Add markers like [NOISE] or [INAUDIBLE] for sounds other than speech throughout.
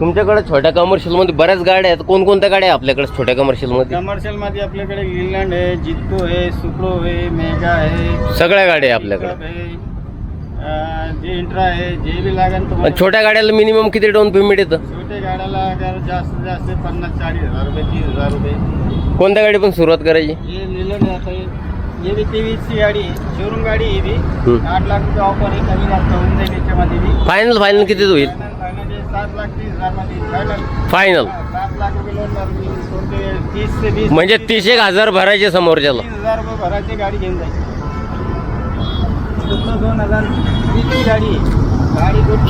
तुमच्याकडे छोट्या कमर्शियलमध्ये बऱ्याच गाड्या आहेत. कोणकोणत्या गाड्या आहे आपल्याकडे छोट्या कमर्शियलमध्ये कमर्शियलमध्ये आपल्याकडे ग्रीनलँड आहे जित्को आहे सुप्रो आहे मेगा आहे. सगळ्या गाड्या आहे आपल्याकडे जे इंट्रा आहे जे बी लागेल तुम्हाला. छोट्या गाड्याला मिनिमम किती डाऊन पेमेंट येतं? छोट्या गाड्याला अगर जास्तीत जास्त पन्नास चाळीस हजार रुपये तीस हजार रुपये. कोणत्या गाडी पण सुरुवात करायची? हे जात आहे हे बी तेवीसची गाडी आहे. शोरूम गाडी आहे ही बी. हम्म. आठ लाख रुपये ऑफर आहे कमी जास्त होऊन जाईल याच्यामध्ये बी. फायनल फायनल किती होईल? फायनल हजारमध्ये म्हणजे तीस एक हजार भरायचे हजार रुपये भरायची गाडी घेऊन फक्त दोन हजार गाडी गाडी गुड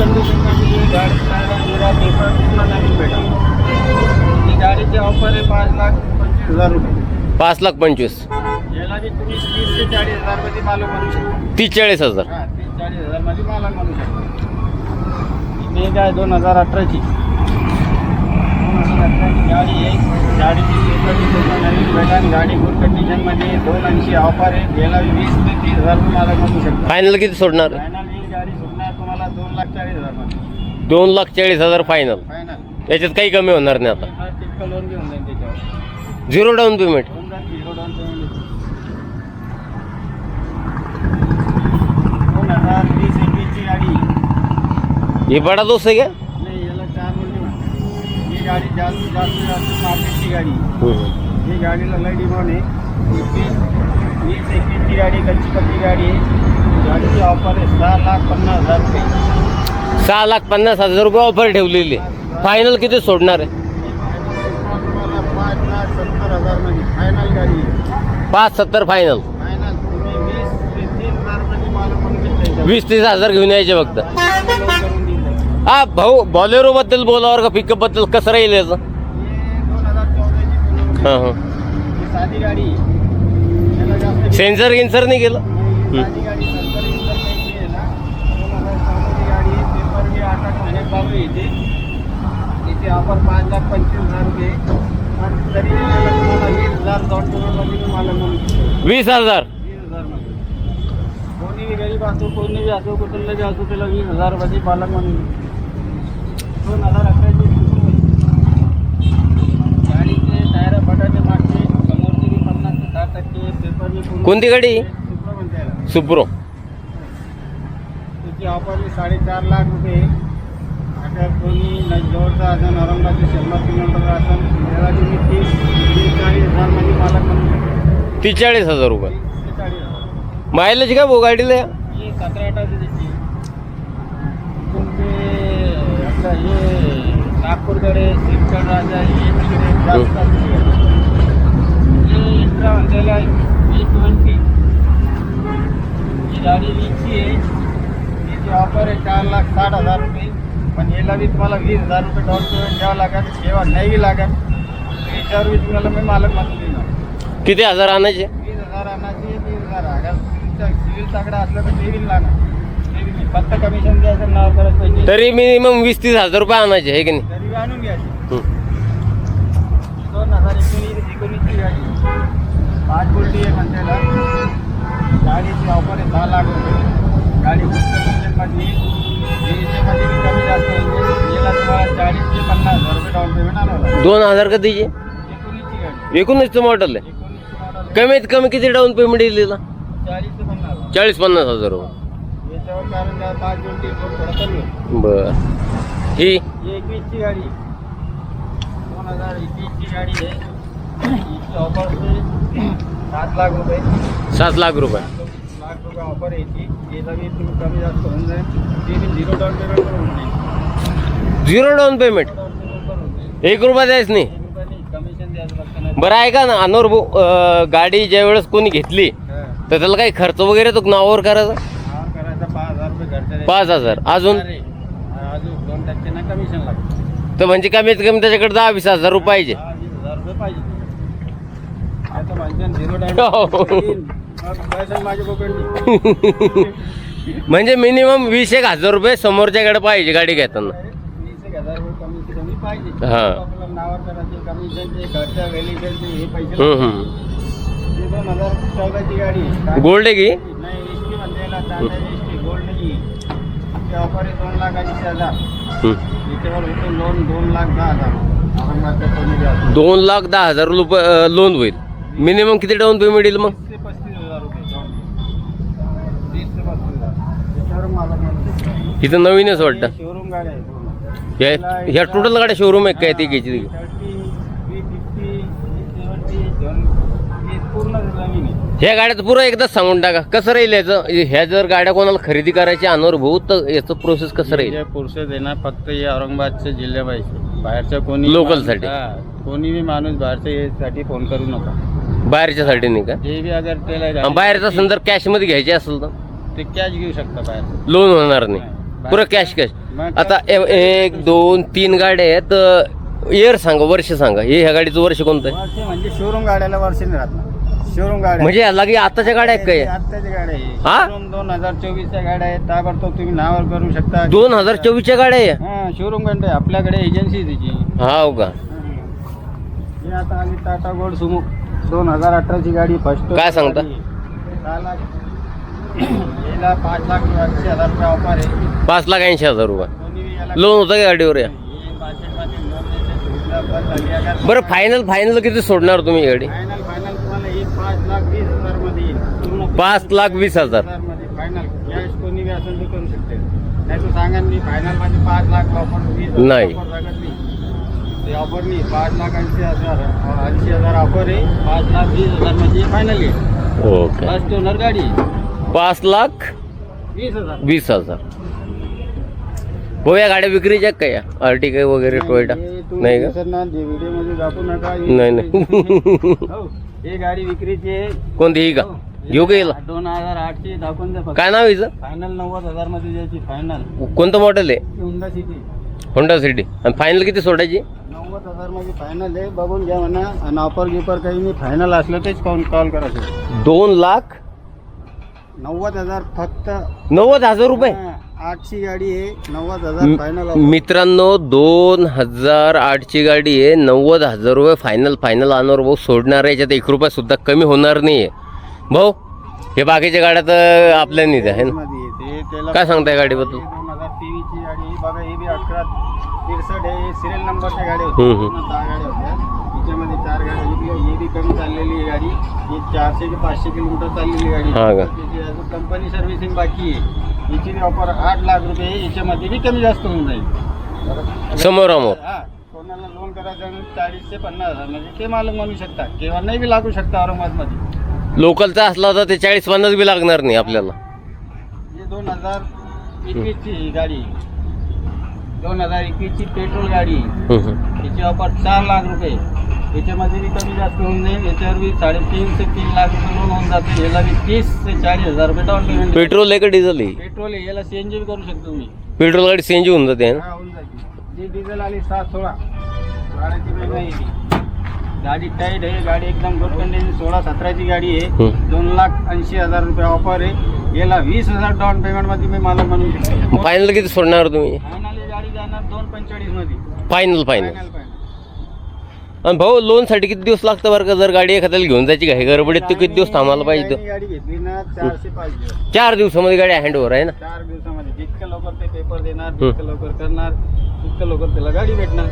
ही गाडीची ऑफर आहे पाच लाख पंचवीस हजार रुपये. पाच लाख पंचवीस. याला बी तुम्ही तीस ते चाळीस हजारमध्ये मालक म्हणू शकता. तीस चाळीस हजार. तीस चाळीस हजारमध्ये मालक म्हणू शकता. मेग आहे दोन हजार अठराची. दोन हजार अठराची गाडी आहे. गाडीची नवीन गाडी गुड कंडिशनमध्ये दोन ऐंशी ऑफर आहे. बी वीस ते तीस हजार शकता. फायनल किती सोडणार? फायनल ही गाडी सुटणार तुम्हाला दोन लाख चाळीस हजारमध्ये. दोन लाख चाळीस हजार फायनल फायनल याच्यात काही कमी होणार नाही आता. टिप्पल लोन घेऊन जाईल त्याच्यावर. झिरो डाऊन पेमेंट दोन लाख झिरो डाऊन पेमेंट दोन हजार वीस एकवीसची गाडी. ही बडा दोस्त आहे का नाही याला चार मुली म्हणतात. ही गाडी जास्त जास्त जास्त मार्केटची गाडी। ही गाडीला लय डिमांड आहे एकवीस वीस एकवीसची गाडी कच्ची पक्की गाडी आहे गाडीची ऑफर आहे सहा लाख पन्नास हजार रुपये सहा लाख पन्नास हजार रुपये ऑफर ठेवलेली फायनल किती सोडणार आहे? तुम्हाला पाच लाख सत्तर हजारमध्ये फायनल गाडी आहे पाच सत्तर फायनल फायनल तुम्ही वीस ते तीस हजार वीस तीस घेऊन यायचे फक्त. हा भाऊ बॉलेरो बद्दल बोलावर का पिकअपबद्दल कसं राहील याचं? हां हां. सेन्सर गिन्सर नाही गेलं इथे इथे पाच लाख पंचवीस हजार वीस हजार. वीस कोणी गरीब असो कोणी असो कुठलं असो त्याला वीस हजारमध्ये पालक म्हणून. दोन हजार अकराची गाडीचे टायर फटाचे मागचे समोरचे बी पन्नास ते टक्के कोणती गाडी? सुप्रो म्हणते याला. सुप्रो. त्याची ऑफर साडेचार लाख रुपये. कोणी न जवळचा असेल औरंगाबादचे शंभर किलोमीटर असेल त्याला तुम्ही तीस तीस चाळीस हजारमध्ये मालक म्हणू शकता तीस चाळीस हजार रुपये. तीस ते चाळीस हजार. मायलेज का भाऊ गाडीला? सतरा अठाची त्याची तुमचे आपलं हे नागपूरकडे सिमकड राजा हे तिकडे जास्त. हे. इंट्रा म्हणतेला वी ट्वेंटी. ही गाडी वीसची आहे. याची ऑफर आहे चार लाख साठ हजार रुपये. पण याला बी तुम्हाला वीस हजार रुपये डाऊन पेमेंट द्यावं लागेल सेवा नाही लागेल. याच्यावर बी तुम्हाला मी मालक म्हणून देणार. किती हजार आणायचे? वीस हजार आणायचे वीस हजार. अगर तुमचा सिव्हिल तगडा असलं तर ते लागणार. फक्त कमिशन द्यायचं नाव करत पाहिजे तरी मिनिमम वीस तीस हजार रुपये आणायचे हे की नाही? तरी बी आणून घ्यायचे. हम्म. दोन हजार एकोणीस एकोणीसची गाडी. पाच बोलटी आहे म्हणतेला. गाडीची ऑफर आहे दहा लाख रुपये. गाडी मध्ये याच्यामध्ये बी कमी जास्त होते याला तुम्हाला चाळीस ते पन्नास हजार रुपये डाऊन पेमेंट आणावं दोन हजार कधीचे एकोणीसची गाडी. एकोणीसचं मॉडेल आहे. एकोणीसची मॉडेल कमीत कमी किती डाऊन पेमेंट येईल तिला? चाळीस ते पन्नास चाळीस पन्नास हजार रुपये. कारण पाच थोडं आहे बर. ही? एकवीसची गाडी. दोन हजार एकवीसची गाडी आहे. ऑफर आहे. सात लाख रुपये. सात लाख रुपये. लाख रुपये ऑफर आहे याची. याला बी तुम्ही कमी जास्त होऊन जाईल ते बी झिरो डाऊन पेमेंट करून जाईल zero down payment down payment करून जाईल एक रुपया द्यायच नाही. कमिशन द्यायचं बरं ऐका ना. अनोर गाडी ज्या वेळेस कोणी घेतली. तर त्याला काही खर्च वगैरे तो नावावर करायचा पाच हजार रुपये घरच्या द्यायचे. पाच हजार. अजून? अरे, अजून दोन टक्के ना कमिशन लागतं तर म्हणजे कमीत कमी त्याच्याकडे दहा वीस हजार रुपये पाहिजे. झिरो [LAUGHS] हो. पकडली [LAUGHS] म्हणजे मिनिमम वीस एक हजार रुपये समोरच्याकडे पाहिजे गाडी घेताना. हा. हे. गोल्ड आहे की? गोल्ड ऑफर आहे दोन लाख ऐंशी हजार. याच्यावर होतं लोन दोन लाख दहा हजार. दोन लाख दहा हजार रुपये लोन होईल. मिनिमम किती डाऊन पेमेंट येईल मग? इथं नवीनच वाटतं. ह्या टोटल गाड्या शोरूम आहे काय ती घ्यायची 30, 350, 370, हे पूर्ण जमीन आहे ह्या गाड्याचं पुरं एकदाच सांगून टाका. कसं राहील याचं? ह्या जर गाड्या कोणाला खरेदी करायची अनुभव तर याचं प्रोसेस कसं राहील? जे पुरुष देणार फक्त हे औरंगाबादच्या जिल्ह्या पाहिजे बाहेरच्या कोणी साठी. हा, कोणी बी माणूस बाहेरच्या यासाठी फोन करू नका. बाहेरच्यासाठी नाही का? जे बी अगर त्याला बाहेरचा संदर्भ कॅशमध्ये घ्यायचे असेल तर? ते कॅश घेऊ शकता बाहेर. लोन होणार नाही. पुरं कॅश कॅश आता एक दोन तीन गाड्या आहेत. इयर सांगा वर्ष सांगा. हे ह्या गाडीचं वर्ष कोणतं आहे? म्हणजे शोरूम गाड्याला वर्ष नाही राहत ना. शोरूम गाड्या. म्हणजे लागे आताच्या गाड्या आहेत काय? आत्ताच्या गाड्या हा? आहे शोरूम दोन हजार चोवीसच्या गाड्या आहेत. ताबडतोब तुम्ही नावावर करू शकता. दोन हजार चोवीसच्या गाड्या आहे हा शोरूम गाडी आहे. आपल्याकडे एजन्सी आहे त्याची. हा हो का? ही आता आली टाटा गोल्ड सुमो. दोन हजार अठराची गाडी फर्स्ट काय सांगता? सहा लाख. [CLEARS THROAT] याला पाच लाख ऐंशी हजार रुपये ऑफर आहे. पाच लाख ऐंशी हजार रुपये. कोणी याला लोन होतं का गाडीवर या? हे लोन सुविधा झाली बरं फायनल फायनल किती सोडणार तुम्ही ही गाडी तुम्हाला ही पाच लाख वीस हजारमध्ये येईल पूर्ण पाच लाख वीस हजार. मध्ये फायनल कॅश कोणी बी असेल ते करू शकते. नाही तर सांगा मी फायनलमध्ये पाच लाख ऑफर नाही. ते ऑफर नाही. पाच लाख ऐंशी हजार ऐंशी हजार ऑफर आहे. पाच लाख वीस हजारमध्ये फायनल आहे. ओके. फर्स्ट ओनर गाडी. पाच लाख वीस हजार. वीस हजार. हो या गाड्या विक्रीच्या का या? आर्टिका वगैरे टोयोटा? हे तुम्ही नाही का? दिसत ना व्हिडिओमध्ये दाखवू नका. हे- नाही नाही हो, हे गाडी विक्रीची आहे [LAUGHS] कोणती ही का? हो. घेऊ का हिला? दोन हजार आठची दाखवून द्या फक्त. काय नाव हिचं? फायनल नव्वद हजारमध्ये द्यायची फायनल कोणतं मॉडेल आहे? हुंडा सिटी होंडा सिटी आणि फायनल किती सोडायची? नव्वद हजारमध्ये फायनल आहे. बघून घ्या म्हणा. आणि ऑफर गिफर काही नाही. फायनल असलं तेच कॉल कॉल करायचं. दोन लाख? नव्वद हजार फक्त. नव्वद हजार रुपये? हा, आठची गाडी आहे. नव्वद हजार फायनल म- मित्रांनो दोन हजार आठची गाडी आहे. नव्वद हजार रुपये फायनल फायनल आणणार भाऊ सोडणार आहे. याच्यात एक रुपया सुद्धा कमी होणार नाहीये. भाऊ हे बाकीच्या गाड्या तर आपल्या नाही आहे ना? मध्ये काय सांगताय गाडीबद्दल? दोन हजार तेवीसची गाडी आहे. बघा हे बी अकरा तिरसठ आहे सिरियल नंबरच्या गाड्या हम्म, होत्या. हम्म. पूर्ण दहा गाड्या होत्या. चार गाड्या विकल्या ही बी कमी चाललेली आहे गाडी. ही चारशे ते पाचशे किलोमीटर चाललेली गाडी हा का? त्याची अजून कंपनी सर्व्हिसिंग बाकी आहे. याची ऑफर आठ लाख रुपये आहे. याच्यामध्ये बी कमी जास्त होऊन जाईल. समोरामोर हा. कोणाला लोन करायचं चाळीस ते पन्नास हजार म्हणजे ते मालक म्हणू शकता केव्हा नाही बी लागू शकता औरंगाबादमध्ये. लोकलचा असला तर ते चाळीस पन्नास बी लागणार नाही आपल्याला. ही दोन हजार एकवीसची गाडी. दोन हजार एकवीसची पेट्रोल गाडी. त्याची ऑफर चार लाख रुपये. याच्यामध्ये बी कमी जास्त होऊन जाईल. याच्यावर बी साडेतीन ते तीन लाख रुपये लोन होऊन जाते याला बी तीस ते चाळीस हजार रुपये डाऊन पेमेंट पेट्रोल आहे का डिझेल आहे? पेट्रोल आहे. याला सीएनजी बी करू शकतो तुम्ही. पेट्रोल गाडी सीएनजी होऊन जाते ना? हा होऊन जाते. जी डिझेल आली सात सोळा. गाड्याची वेग नाही ती. गाडी टाईट आहे. गाडी एकदम गुड कंडिशन सोळा सतराची गाडी आहे. दोन लाख ऐंशी हजार रुपये ऑफर आहे. याला वीस हजार डाऊन पेमेंटमध्ये मी मला म्हणू शकतो फायनल किती सोडणार तुम्ही? फायनल ही गाडी जाणार दोन पंचेचाळीसमध्ये. फायनल फायनल फायनल फायनल आणि भाऊ लोनसाठी किती दिवस लागतं बरं का? जर गाडी एखाद्याला घेऊन जायची घाई गडबडीत तर किती दिवस थांबायला पाहिजे? गाडी- गाडी घेतली ना चारशे पाच दिवस. चार दिवसामध्ये गाडी हँड ओव्हर आहे ना? चार दिवसामध्ये. जितकं लवकर ते पेपर देणार जितकं लवकर करणार तितकं लवकर त्याला गाडी भेटणार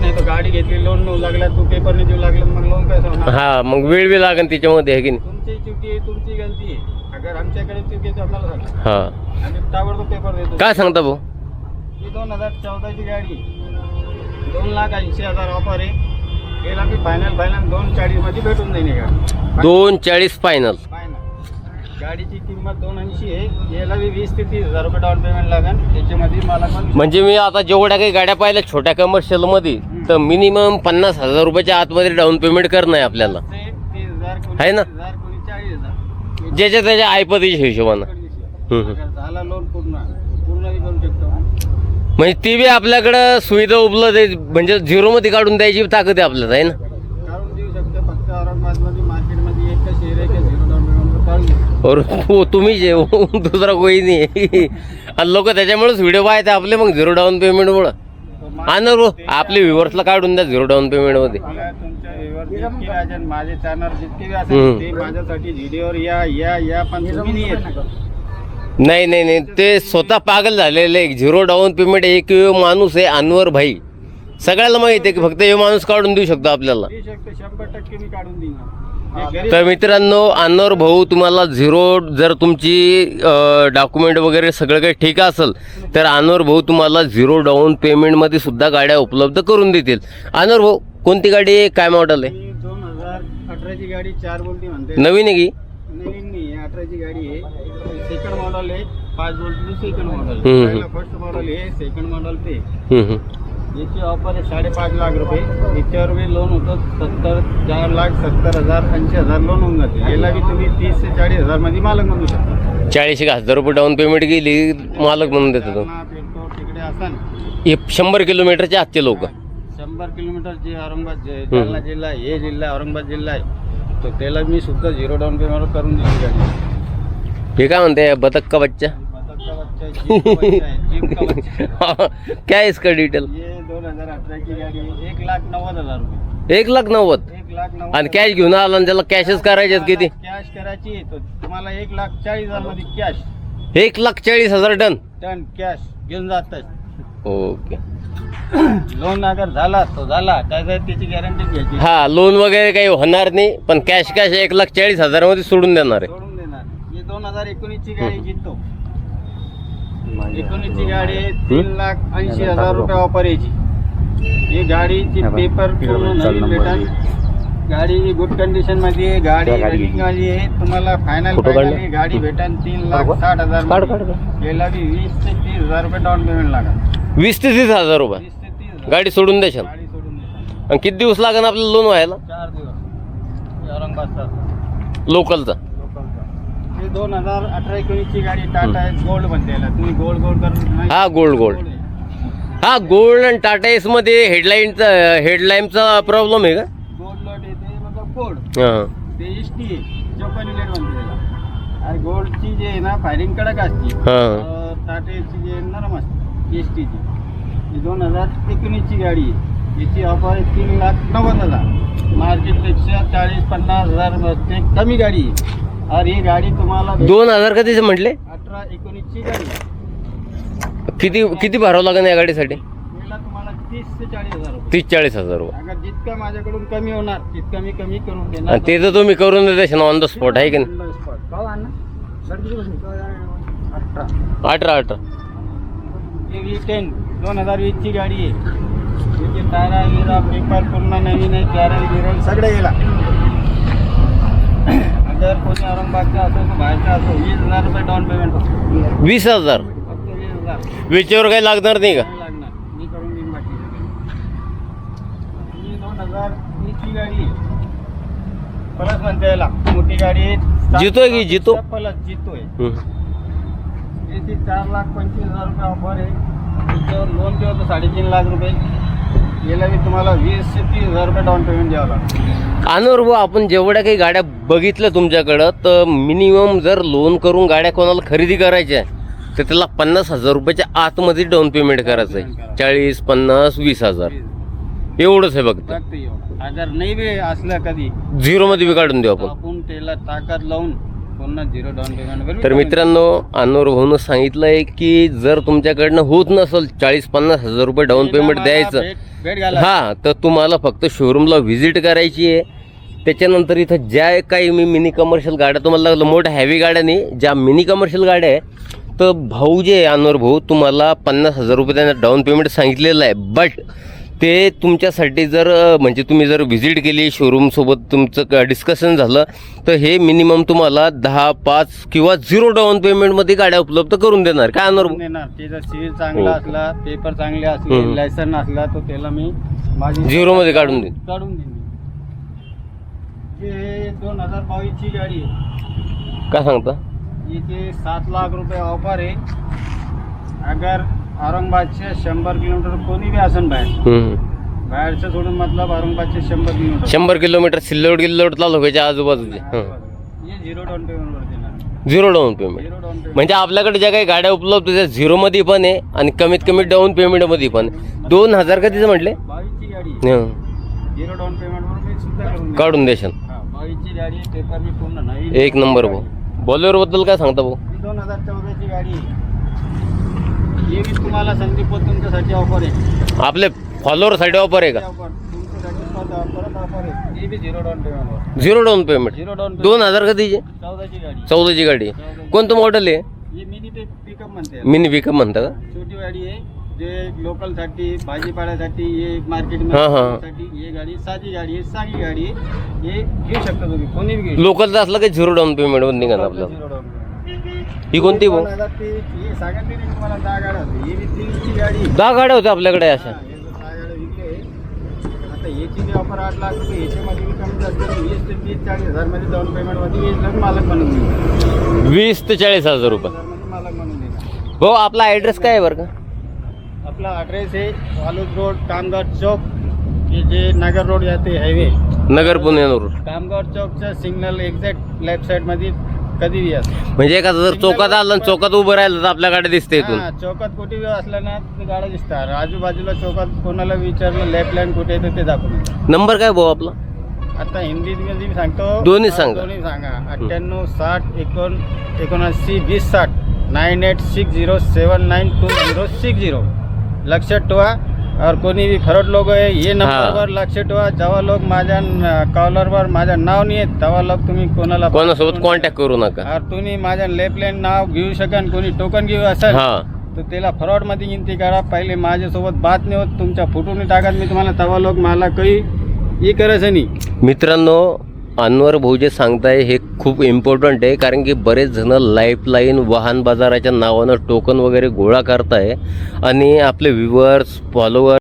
नाही तर गाडी घेतली लोन नेऊ लागला तू पेपर नाही देऊ लागला मग लोन कसं होणार हा मग वेळ बी लागेल त्याच्यामध्ये आहे की नाही? तुमची चुकी आहे तुमची गलती आहे. अगर आमच्याकडे चुकी आहे तर आम्हाला सांगा. हा. आम्ही ताबडतोब पेपर देतो. काय सांगता भाऊ? ही दोन हजार चौदाची गाडी दोन लाख ऐंशी हजार ऑफर आहे. याला बी फायनल फायनल दोन चाळीसमध्ये भेटून जाईल ही गाडी दोन चाळीस फायनल फायनल गाडीची किंमत दोन ऐंशी आहे. याला बी वीस ते तीस हजार रुपये डाऊन पेमेंट लागेल त्याच्यामध्ये मला पण म्हणजे मी आता जेवढ्या काही गाड्या पाहिल्या छोट्या कमर्शियलमध्ये तर मिनिमम पन्नास हजार रुपयाच्या आतमध्ये डाऊन पेमेंट करणं आहे आपल्याला. ते तीस हजार कोणी आहे ना? तीस हजार कोणी चाळीस हजार. ज्याच्या त्याच्या ऐपतीच्या हिशोबानं. हम्म, हम्म. अगर झाला लोन पूर्ण. पूर्ण बी करू शकतो. म्हणजे ती बी आपल्याकडं सुविधा उपलब्ध आहे. म्हणजे झिरो मध्ये काढून द्यायची ताकद आहे आपल्याला आहे ना काढून देऊ शकतो फक्त औरंगाबादमध्ये मार्केटमध्ये एकच शेअर आहे की झिरो डाऊन पेमेंट काढून देऊ और हो तुम्ही जे हो, दुसरा कोणी नाही आणि लोक त्याच्यामुळेच व्हिडिओ पाहतात आपले मग झिरो डाऊन पेमेंटमुळं आणणार हो आपले व्ह्युअर्सला काढून द्या झिरो डाऊन पेमेंटमध्ये मला तुमच्या व्ह्यूवर जितके राजन माझे चॅनल जितके बी हम्म. असेल ते माझ्यासाठी व्हिडिओवर या या या पण तुम्ही नाही नाही नाही ते स्वतः पागल झालेले झिरो डाऊन पेमेंट एक माणूस आहे अनवर भाई. सगळ्याला माहिती आहे की फक्त हे माणूस काढून देऊ शकतो आपल्याला. शंभर टक्के मी काढून गरीब तर मित्रांनो अनवर भाऊ तुम्हाला झिरो जर तुमची डॉक्युमेंट वगैरे सगळं काही ठीक असेल तर अनवर भाऊ तुम्हाला झिरो डाऊन पेमेंटमध्ये सुद्धा गाड्या उपलब्ध करून देतील. अनवर भाऊ कोणती गाडी आहे? काय मॉडेल आहे? दोन हजार अठराची गाडी चार बोल्टी म्हणते. नवीन आहे की? नवीन नाही अठराची गाडी आहे. सेकंड मॉडेल आहे पाच बोल्टची सेकंड. मॉडेल फर्स्ट मॉडेल आहे सेकंड मॉडेल ते. याची ऑफ़र आहे साडेपाच लाख रुपये. याच्यावर बी लोन होतं सत्तर चार लाख सत्तर हज़ार ऐंशी हज़ार लोन होऊन जाते. याला बी तुम्ही तीस ते चाळीस हज़ार मध्ये मालक म्हणू शकता. चाळीस एक हज़ार रुपये डाऊन पेमेंट गेली मालक म्हणून देतो तो. जालना, पेट्रोल तिकडे असन. हे शंभर किलोमीटरचे आजचे लोक. शंभर किलोमीटर जे औरंगाबाद जे जालना जिल्हा आहे, हे जिल्हा औरंगाबाद जिल्हा आहे. तर त्याला मी सुद्धा झिरो डाऊन पेमेंट करून दिली गाडी हे काय म्हणते बतक का बच्चा? बदकचा बच्चा आहे, जीप का बच्चा आहे, जीप का बच्चा [LAUGHS] क्या है इसका डिटेल ये दोन हजार अठराची गाडी आहे. एक लाख नव्वद हजार रुपये. एक लाख नव्वद? एक लाख नव्वद आणि कॅश घेऊन आला आणि त्याला कॅशच करायचे आहेत किती? कॅश करायची आहे, तर तुम्हाला एक लाख चाळीस हजारमध्ये कॅश एक लाख चाळीस हजार टन? टन कॅश घेऊन जातात ओके. लोन अगर झाला तो झाला. त्याचा त्याची गॅरंटी घ्यायची? हा लोन वगैरे काही होणार नाही पण कॅश कॅश एक लाख चाळीस हजारमध्ये सोडून देणार आहे. सोडून देणार हे दोन हजार एकोणीसची गाडी जिंकतो. एकोणीसची गाडी आहे, तीन लाख ऐंशी हजार रुपये ऑफर यायची ही गाडीची पेपर पूर्ण नवीन भेटल गाडी गुड कंडिशनमध्ये आहे गाडी रनिंग वाली आहे तुम्हाला फायनल फोटो काढले? गाडी भेटल तीन लाख साठ हजार काढ. काढ. याला बी वीस ते तीस हजार रुपये डाऊन पेमेंट लागेल. वीस ते तीस हजार रुपये? वीस ते तीस हजार. गाडी सोडून देशाल गाडी सोडून देतात. आणि किती दिवस लागेल आपल्याला लोन व्हायला? चार दिवस. औरंगाबादचा. लोकलचा हे दोन हजार अठरा एकोणीसची गाडी टाटा आहे गोल्ड म्हणते याला. तुम्ही गोल्ड गोल्ड करून हा गोल्ड गोल्ड हा गोल्ड आणि टाटा एसमध्ये हेडलाईनचा हेडलाईनचा प्रॉब्लेम आहे का? गोल्ड लॉट येते मतलब गोल्ड हा. ते आहे चौकानी लेट म्हणते त्याला आणि गोल्डची जे आहे ना फायरिंग कडक असते हा. अं, टाटाची जे नरम असते एस टीची ही दोन हजार एकोणीसची गाडी आहे. याची ऑफर आहे तीन लाख नव्वद हजार. मार्केटपेक्षा चाळीस पन्नास हजार कमी गाडी आहे. आणि ही गाडी तुम्हाला दोन हजार कधीचे म्हटले? अठरा एकोणीसची गाडी आहे. किती किती भरावं लागेल या गाडीसाठी? तुम्हाला तीस ते चाळीस हजार रुपये. तीस चाळीस हजार रुपये. अगर जितकं माझ्याकडून कमी होणार तितकं मी कमी करून देणार. आणि ते तर तुम्ही करून देते ऑन द स्पॉट आहे की नाही? अठरा अठरा अठरा. हे टेन दोन हजार वीसची गाडी आहे. टायरा गिरा पेपर पूर्ण नवीन आहे कॅरल गिरल सगळं गेला अगर कोणी औरंगाबादचा असो तो बाहेरचा असो वीस हजार रुपये डाऊन पेमेंट वीस हजार? विचेवर काही लागणार नाही का? लागणार. मी करून देईन बाकी ही दोन हजार वीसची गाडी आहे. प्लस म्हणते याला. मोठी गाडी आहे. सात- जितो आहे की जितो? प्लस जितो आहे हम्म. याची चार लाख पंचवीस हजार रुपये ऑफर आहे. त्याच्यावर लोन होतं साडेतीन लाख रुपये. याला मी तुम्हाला वीस ते तीस हजार रुपये डाऊन पेमेंट द्यावं लागतं अनवर भाऊ आपण जेवढ्या काही गाड्या बघितल्या तुमच्याकडं तर मिनिमम जर लोन करून गाड्या कोणाला खरेदी करायच्या आहे तर त्याला पन्नास हजार रुपयाच्या आतमध्ये डाऊन पेमेंट करायचं आहे. चाळीस पन्नास वीस हजार. एवढंच आहे फक्त. फक्त एवढं. अगर नाही बी असलं कधी झिरोमध्ये बी काढून देऊ आपण. आपण त्याला ताकद लावून पुन्हा झिरो डाऊन पेमेंट तर मित्रांनो अनवर भाऊनं सांगितलं आहे की जर तुमच्याकडनं होत नसेल चाळीस पन्नास हजार रुपये डाऊन पेमेंट द्यायचं हा तर तुम्हाला फक्त शोरूमला व्हिजिट करायची आहे. त्याच्यानंतर इथं ज्या काही मी मिनी कमर्शियल गाड्या तुम्हाला लागलं मोठ्या हॅवी गाड्या नाही ज्या मिनी कमर्शियल गाड्या आहे तर भाऊ जे अनवर भाऊ तुम्हाला पन्नास हजार रुपये त्यांना डाऊन पेमेंट सांगितलेलं आहे. बट ते तुमच्यासाठी जर म्हणजे तुम्ही जर व्हिजिट केली शोरूमसोबत तुमचं डिस्कशन झालं तर हे मिनिमम तुम्हाला दहा पाच किंवा झिरो डाऊन पेमेंटमध्ये गाड्या उपलब्ध करून देणार. काय अनवर? देणार. त्याचा सिव्हिल चांगला हो. असला पेपर चांगले असले. लायसन असला तर त्याला मी माझी झिरोमध्ये काढून देईन. काढून देईन. दोन हजार बावीसची गाडी आहे. काय सांगता? इथे सात लाख रुपये ऑफर आहे अगर औरंगाबादचे शंभर किलोमीटर कोणी बी असन बाहेर हम्म. बाहेरचं सोडून मतलब औरंगाबादचे शंभर किलोमीटर शंभर किलोमीटर सिल्लोड गिल्लोड तालुक्याच्या आजूबाजूचे हं. हे झिरो डाऊन पेमेंटवर देणार zero down payment zero down payment म्हणजे आपल्याकडे ज्या काही गाड्या उपलब्ध आहेत, त्या झिरोमध्ये पण आहे आणि कमीत कमी डाऊन पेमेंटमध्ये पण आहे. दोन हजार कधीचं म्हटले बावीसची गाडी आहे. हं. झिरो डाऊन पेमेंटवर मी सुद्धा. काढून देशाल हा, बावीसची गाडी आहे, पेपर मी पूर्ण नवीन एक नंबर भाऊ बॉलेरोबद्दल काय सांगता भाऊ? दोन हजार चौदाची गाडी आहे. हे तुम्हाला संदीप तुमच्यासाठी ऑफर आहे. आपले फॉलोअरसाठी ऑफर आहे का? ऑफर तुमच्यासाठी परत परत ऑफर आहे. ती बी झिरो डाऊन पेमेंटवर zero down payment zero down दोन हजार कधीचे चौदाची गाडी. चौदाची गाडी कोणतं मॉडेल आहे? ही मिनी पिकअप म्हणते. मिनी पिकअप म्हणता का? छोटी गाडी आहे. जे लोकलसाठी भाजीपाल्यासाठी हे हा, हा. मार्केटमध्ये ही गाडी साधी गाडी आहे साधी गाडी आहे हे घेऊ शकता तुम्ही कोणी बी घेऊ लोकलचं असलं काही झिरो डाऊन पेमेंटवर निघा शकता. आपल्याला. ही कोणती भाऊ सांगितली तुम्हाला दहा गाड्या होती ही बी गाडी आहे. दहा गाड्या होत्या आपल्याकडे अशा हे जो सहा गाड्या विकले आता याची बी ऑफर आठ लाख रुपये याच्यामध्ये बी कमी जास्त नाही. वीस ते तीस चाळीस हजारमध्ये डाऊन पेमेंटमध्ये वीस लाख मालक म्हणून देईल वीस ते चाळीस हजार रुपये हजारमध्ये मालक म्हणून देईल भाऊ आपला ॲड्रेस काय आहे बरं का अपना एड्रेस है वालूद रोड कामगार चौक ये जे नगर रोड जाते हायवे नगर पुण्यावरून कामगार चौकच्या सिग्नल एक्झॅक्ट लेफ्ट साइडमध्ये कधी बी असं म्हणजे एखादं जर चौकात आलं आणि चौकात उभं राहिलं तर आपल्या गाडी दिसते इथून. हा, चौकात कुठे बी असलं ना ते गाड्या दिसतात. आजूबाजूला चौकात कोणाला विचारलं लेफ्ट लाईन कुठे आहे तर ते दाखवून नंबर काय भाऊ आपला? आता हिंदीत मध्ये मी सांगतो दोन्ही सांगा. दोन्ही सांगा. अठ्ठ्याण्णव साठ एकोण एकोणऐंशी वीस साठ nine eight six zero seven nine two zero six zero. लक्षात ठेवा. और कोणी बी फरट लोक आहे हे नंबरवर लक्ष ठेवा. जेव्हा लोक माझ्या कॉलरवर माझं नाव नाही येत तेव्हा लोक तुम्ही कोणाला कोणासोबत कॉन्टॅक्ट करू नका. और तुम्ही माझ्या लेफ्ट लाईन नाव घेऊ शकाल कोणी टोकन घेऊ असेल तर त्याला फ्रॉडमध्ये गिनती करा. पहिले माझ्यासोबत बात नाही होत तुमच्या फोटो नाही टाकत मी तुम्हाला तेव्हा लोक मला काही हे करायचं नाही. मित्रांनो अनवर भाऊ जे सांगताय हे खूप इम्पॉर्टंट आहे कारण की बरेच जण लाईफलाईन वाहन बाजाराच्या नावानं टोकन वगैरे गोळा करताय आणि आपले व्ह्युअर्स फॉलोअर